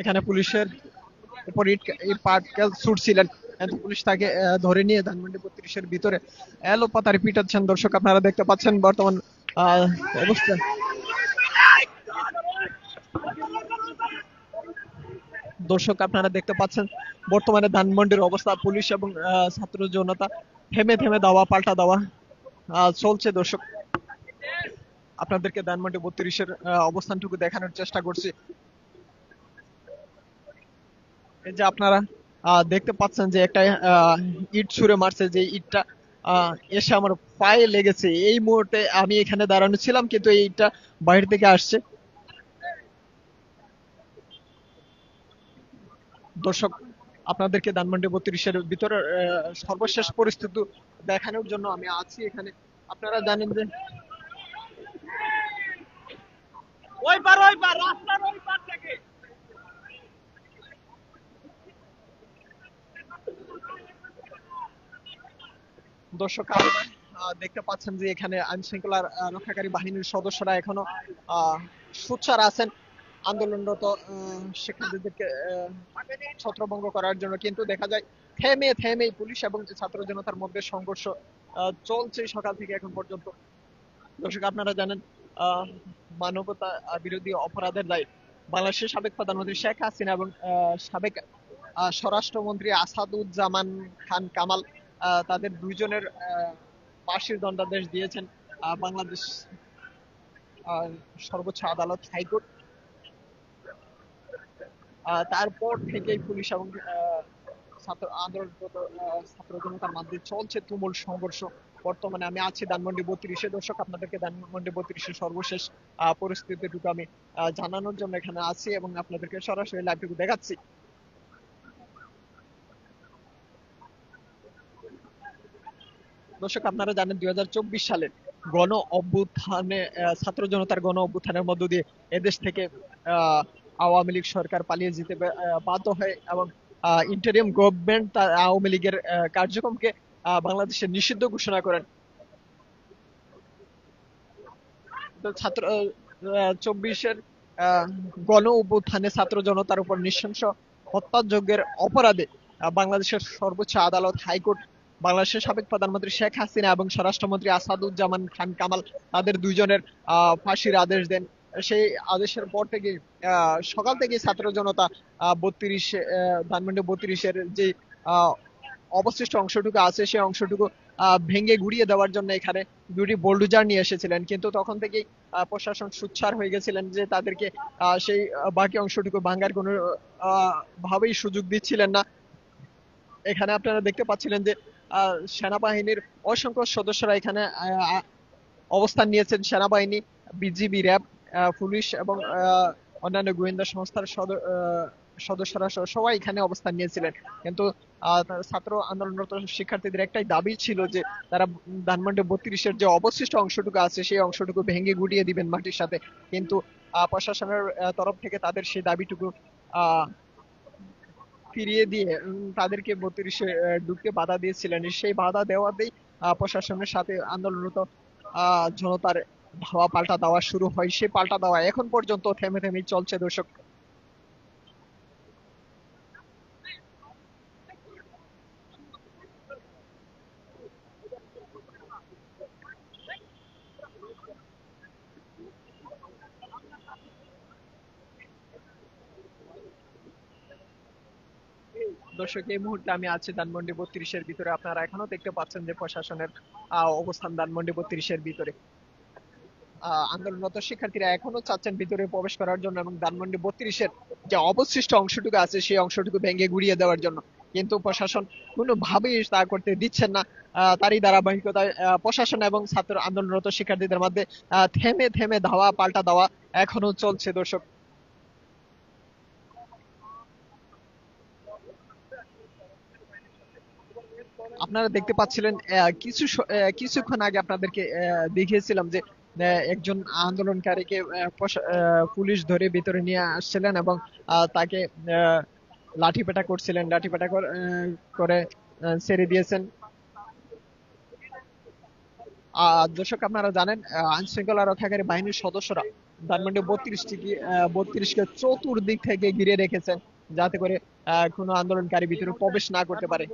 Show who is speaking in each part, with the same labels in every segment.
Speaker 1: এখানে পুলিশের উপর ইট পাটকেল ছুটছিলেন। পুলিশ তাকে ধরে নিয়ে ধানমন্ডি বত্রিশের ভিতরে এলো, পাতারি পিটাচ্ছেন দর্শক, আপনারা দেখতে পাচ্ছেন বর্তমান অবস্থা। দর্শক, আপনারা দেখতে পাচ্ছেন বর্তমানে ধানমন্ডির অবস্থা। পুলিশ এবং ছাত্র জনতা থেমে থেমে দাওয়া, পাল্টা দেওয়া চলছে। দর্শক, আপনাদেরকে ধানমন্ডি বত্রিশের অবস্থানটুকু দেখানোর চেষ্টা করছি। যে আপনারা দেখতে পাচ্ছেন যে একটা ইট ছুঁড়ে মারছে, যে ইটটা এসে আমার পায়ে লেগেছে। এই মুহূর্তে আমি এখানে দাঁড়ানো ছিলাম, কিন্তু এই ইটটা বাইরে থেকে আসছে। দর্শক, আপনাদেরকে ধানমন্ডি বত্রিশের ভিতরে সর্বশেষ পরিস্থিতি দেখানোর জন্য আমি আছি এখানে। আপনারা জানেন যে
Speaker 2: ওই পার, ওই পার রাস্তার ওই পার থেকে
Speaker 1: দর্শক দেখতে পাচ্ছেন যে এখানে আইন শৃঙ্খলা রক্ষাকারী বাহিনীর সদস্যরা এখনও আহ, সোচ্চার আছেন। আন্দোলনরত শিক্ষার্থীদেরকে ছত্রভঙ্গ করার জন্য। কিন্তু দেখা যায় থেমে থেমে পুলিশ এবং ছাত্র জনতার মধ্যে সংঘর্ষ চলছে সকাল থেকে এখন পর্যন্ত। দর্শক আপনারা জানেন মানবতা বিরোধী অপরাধের দায় বাংলাদেশের সাবেক প্রধানমন্ত্রী শেখ হাসিনা এবং সাবেক স্বরাষ্ট্রমন্ত্রী আসাদুজ্জামান খান কামাল। তাদের দুইজনের ফাঁসির দণ্ডাদেশ দিয়েছেন বাংলাদেশ সর্বোচ্চ আদালত হাইকোর্ট। তারপর থেকেই পুলিশ এবং ছাত্র আন্দোলনরত ছাত্র জনতার মধ্যে চলছে তুমুল সংঘর্ষ। বর্তমানে আমি আছি ধানমন্ডি বত্রিশে। দর্শক, আপনাদেরকে ধানমন্ডি বত্রিশের সর্বশেষ পরিস্থিতিটুকু আমি জানানোর জন্য এখানে আছি এবং আপনাদেরকে সরাসরি লাইভটুকু দেখাচ্ছি। দর্শক, আপনারা জানেন দুই সালে গণ অভ্যুত্থানে ছাত্র জনতার গণ অভ্যুত্থানের মধ্য দিয়ে এদেশ থেকে আওয়ামী লীগ সরকার পালিয়ে যেতে বাধ্য হয় এবং ইন্টারিয়াম গভর্নমেন্ট তার আওয়ামী লীগের কার্যক্রমকে বাংলাদেশে নিষিদ্ধ ঘোষণা করেন। ছাত্র চব্বিশের গণ অভ্যুত্থানে ছাত্র জনতার উপর নৃশংস হত্যাযজ্ঞের অপরাধে বাংলাদেশের সর্বোচ্চ আদালত হাইকোর্ট বাংলাদেশের সাবেক প্রধানমন্ত্রী শেখ হাসিনা এবং স্বরাষ্ট্রমন্ত্রী আসাদুজ্জামান খান কামাল তাদের দুইজনের ফাঁসির আদেশ দেন। সেই আদেশের পর থেকে সকাল থেকে ছাত্র জনতা বত্রিশ ধানমন্ডি বত্রিশের যে অবশিষ্ট অংশটুকু আছে, সেই অংশটুকু ভেঙে গুড়িয়ে দেওয়ার জন্য এখানে দুটি বোল্ডুজার নিয়ে এসেছিলেন। কিন্তু তখন থেকেই প্রশাসন সুচ্ছার হয়ে গেছিলেন যে তাদেরকে সেই বাকি অংশটুকু ভাঙ্গার কোনো ভাবেই সুযোগ দিচ্ছিলেন না। এখানে আপনারা দেখতে পাচ্ছিলেন যে সেনাবাহিনীর অসংখ্য সদস্যরা এখানে অবস্থান নিয়েছেন সেনাবাহিনী, বিজিবি, র্যাব পুলিশ এবং অন্যান্য গোয়েন্দা সংস্থার সদস্যরা সবাই এখানে অবস্থান নিয়েছিলেন। কিন্তু ছাত্র আন্দোলনরত শিক্ষার্থীদের একটাই দাবি ছিল যে, তারা ধানমন্ডি বত্রিশের যে অবশিষ্ট অংশটুকু আছে, সেই অংশটুকু ভেঙে গুড়িয়ে দিবেন মাটির সাথে। কিন্তু প্রশাসনের তরফ থেকে তাদের সেই দাবিটুকু, আহ ফিরিয়ে দিয়ে তাদেরকে বত্রিশে ঢুকতে বাধা দিয়েছিলেন। সেই বাধা দেওয়াতেই প্রশাসনের সাথে আন্দোলনরত জনতার ধাওয়া পাল্টা দেওয়া শুরু হয়। সেই পাল্টা দেওয়া এখন পর্যন্ত থেমে থেমেই চলছে দর্শক। দর্শক, এই মুহূর্তে আমি আছি ধানমন্ডি বত্রিশের ভিতরে। আপনারা এখনও দেখতে পাচ্ছেন যে প্রশাসনের অবস্থান ধানমন্ডি বত্রিশের ভিতরে। আন্দোলনরত শিক্ষার্থীরা এখনও চাচ্ছেন ভিতরে প্রবেশ করার জন্য এবং ধানমন্ডি বত্রিশের যে অবশিষ্ট অংশটুকু আছে, সেই অংশটুকু ভেঙে গুড়িয়ে দেওয়ার জন্য। কিন্তু প্রশাসন কোনোভাবেই তা করতে দিচ্ছেন না। তারই ধারাবাহিকতায় প্রশাসন এবং ছাত্র আন্দোলনরত শিক্ষার্থীদের মধ্যে থেমে থেমে ধাওয়া, পাল্টা দেওয়া এখনও চলছে দর্শক। আপনারা দেখতে পাচ্ছিলেন কিছু কিছুক্ষণ আগে আপনাদেরকে দেখিয়েছিলাম যে একজন আন্দোলনকারীকে পুলিশ ধরে ভিতরে নিয়ে আসছিলেন এবং তাকে আহ, লাঠিপেটা করছিলেন লাঠিপেটা কর- আহ, করে ছেড়ে দিয়েছেন। দর্শক আপনারা জানেন আইন শৃঙ্খলা রক্ষাকারী বাহিনীর সদস্যরা ধানমন্ডি বত্রিশটি বত্রিশকে চতুর্দিক থেকে ঘিরে রেখেছেন। যাতে করে কোনো আন্দোলনকারী ভিতরে প্রবেশ না করতে পারে।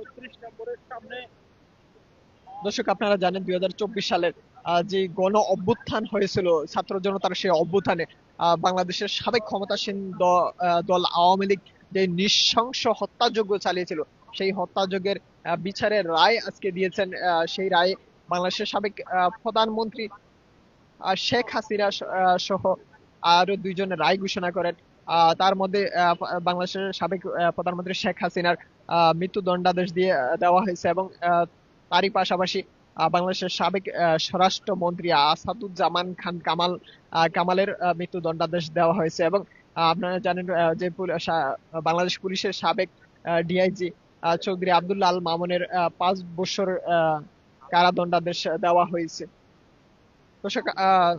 Speaker 1: দর্শক, আপনারা জানেন দুই সালের যে গণ অভ্যুত্থান হয়েছিল, ছাত্র জনতার সেই অভ্যুত্থানে বাংলাদেশের সাবেক ক্ষমতাসীন দল আওয়ামী লীগ যে নৃশংস হত্যাযজ্ঞ চালিয়েছিল, সেই হত্যাযজ্ঞের বিচারের রায় আজকে দিয়েছেন সেই রায়ে বাংলাদেশের সাবেক প্রধানমন্ত্রী শেখ হাসিনা সহ আরও দুইজনের রায় ঘোষণা করেন। তার মধ্যে বাংলাদেশের সাবেক প্রধানমন্ত্রী শেখ হাসিনার মৃত্যুদণ্ডাদেশ দিয়ে দেওয়া হয়েছে এবং তারই পাশাপাশি বাংলাদেশের সাবেক আহ, স্বরাষ্ট্রমন্ত্রী আসাদুজ্জামান খান কামাল কামালের মৃত্যুদণ্ডাদেশ দেওয়া হয়েছে এবং আপনারা জানেন যে বাংলাদেশ পুলিশের সাবেক ডিআইজি চৌধুরী আব্দুল্লাহ আল মামুনের পাঁচ বছর কারাদণ্ডাদেশ দেওয়া হয়েছে।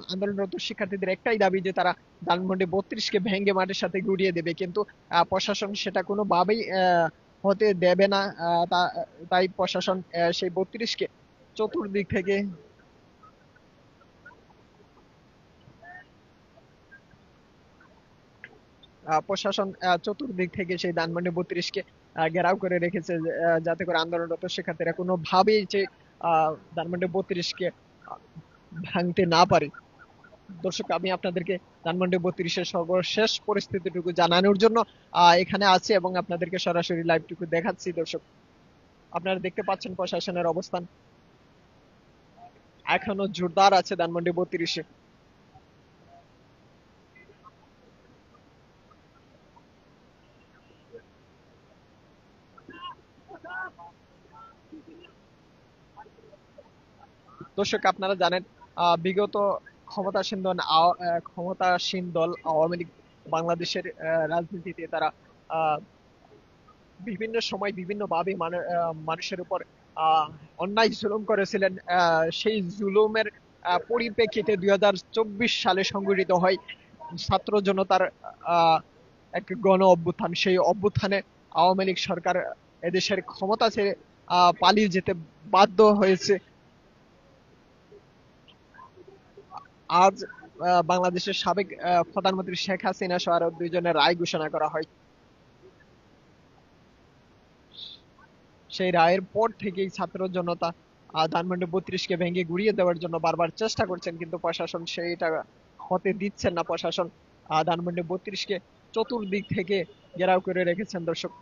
Speaker 1: আন্দোলনরত শিক্ষার্থীদের একটাই দাবি যে তারা ধানমন্ডি বত্রিশকে ভেঙ্গে মাটির সাথে গুড়িয়ে দেবে। কিন্তু প্রশাসন সেটা কোনোভাবেই আহ, হতে দেবে না। তাই প্রশাসন সেই বত্রিশকে চতুর্দিক থেকে প্রশাসন চতুর্দিক থেকে সেই ধানমন্ডি বত্রিশকে ঘেরাও করে রেখেছে যাতে করে আন্দোলনরত শিক্ষার্থীরা কোনোভাবেই যে আহ, ধানমন্ডি বত্রিশকে ভাঙতে না পারে। দর্শক, আমি আপনাদেরকে ধানমন্ডি বত্রিশের সর্বশেষ পরিস্থিতিটুকু জানানোর জন্য এখানে আছি এবং আপনাদেরকে সরাসরি লাইভটুকু দেখাচ্ছি, দর্শক। আপনারা দেখতে পাচ্ছেন প্রশাসনের অবস্থান। এখনও জোরদার আছে ধানমন্ডি বত্রিশে। দর্শক, আপনারা জানেন বিগত ক্ষমতাসীন দল ক্ষমতাসীন দল আওয়ামী লীগ বাংলাদেশের রাজনীতিতে তারা বিভিন্ন সময় বিভিন্ন ভাবে মানুষের উপর অন্যায় জুলুম করেছিলেন। সেই জুলুমের পরিপ্রেক্ষিতে দুই হাজার চব্বিশ সালে সংগঠিত হয় ছাত্র জনতার এক গণ অভ্যুত্থান। সেই অভ্যুত্থানে আওয়ামী লীগ সরকার এদেশের ক্ষমতা ছেড়ে পালিয়ে যেতে বাধ্য হয়েছে। আজ বাংলাদেশের সাবেক প্রধানমন্ত্রী শেখ হাসিনা সহ আরও দুইজনের রায় ঘোষণা করা হয়। সেই রায়ের পর থেকেই ছাত্র জনতা ধানমন্ডি বত্রিশকে ভেঙে গুড়িয়ে দেওয়ার জন্য বারবার চেষ্টা করছেন, কিন্তু প্রশাসন সেইটা হতে দিচ্ছেন না। প্রশাসন ধানমন্ডি বত্রিশকে চতুর্দিক থেকে ঘেরাও করে রেখেছেন দর্শক।